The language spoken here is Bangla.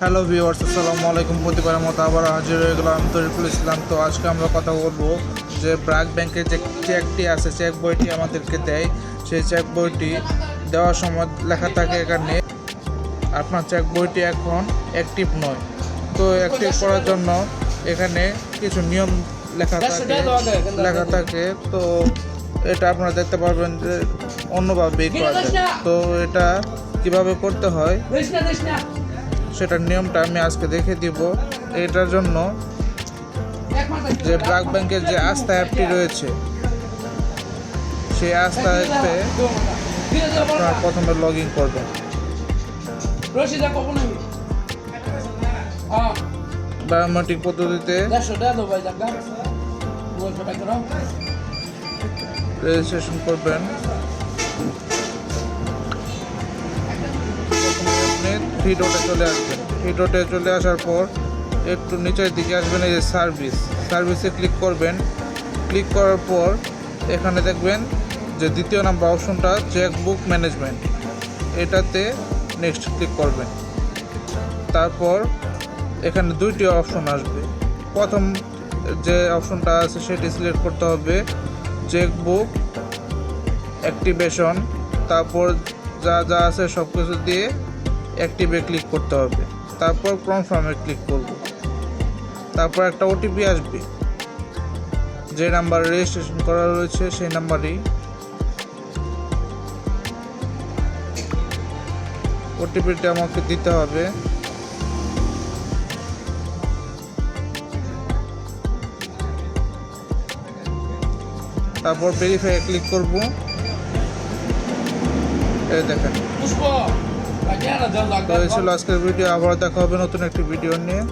হ্যালো ভিউয়ার্স আসসালামু আলাইকুম প্রতিবারের মতো আবার হাজির হয়ে গেলাম আমি তরিকুল ইসলাম তো আজকে আমরা কথা বলব যে ব্র্যাক ব্যাংকের যে চেকটি আছে চেক বইটি আমাদেরকে দেয়। সেই চেক বইটি দেওয়ার সময় লেখা থাকে এখানে আপনার চেক বইটি এখন অ্যাক্টিভ নয়। তো অ্যাক্টিভ করার জন্য এখানে কিছু নিয়ম লেখা থাকে লেখা থাকে। তো এটা আপনারা দেখতে পারবেন যে অন্যভাবে করা যায়। তো এটা কীভাবে করতে হয়? সেটার নিয়মটা আমি আজকে দেখে দিব। এটার জন্য যে ব্র্যাক ব্যাংকের যে আস্থা অ্যাপটি রয়েছে সেই আস্থা অ্যাপে আপনারা প্রথমে লগ ইন করবেন বায়োমেট্রিক পদ্ধতিতে রেজিস্ট্রেশন করবেন। থ্রি ডটে চলে আসবেন। থ্রি ডটে চলে আসার পর একটু নিচের দিকে আসবেন, এই যে সার্ভিস সার্ভিসে ক্লিক করবেন। ক্লিক করার পর এখানে দেখবেন যে দ্বিতীয় নাম্বার অপশনটা চেক বুক ম্যানেজমেন্ট এটাতে নেক্সট ক্লিক করবেন। তারপর এখানে দুইটি অপশন আসবে। প্রথম যে অপশনটা আছে সেটি সিলেক্ট করতে হবে চেক বুক অ্যাক্টিভেশন তারপর যা যা আছে সব কিছু দিয়ে অ্যাক্টিভে ক্লিক করতে হবে। তারপর কনফার্মে ক্লিক করব। তারপর একটা ওটিপি আসবে। যে নাম্বার রেজিস্ট্রেশন করা রয়েছে, সেই নাম্বারই ওটিপিটা আমাকে দিতে হবে। তারপর ভেরিফাই ক্লিক করব। এই দেখেন। পুষ্প! তো এই ছিল আজকের ভিডিও আবার দেখা হবে নতুন একটি ভিডিও নিয়ে।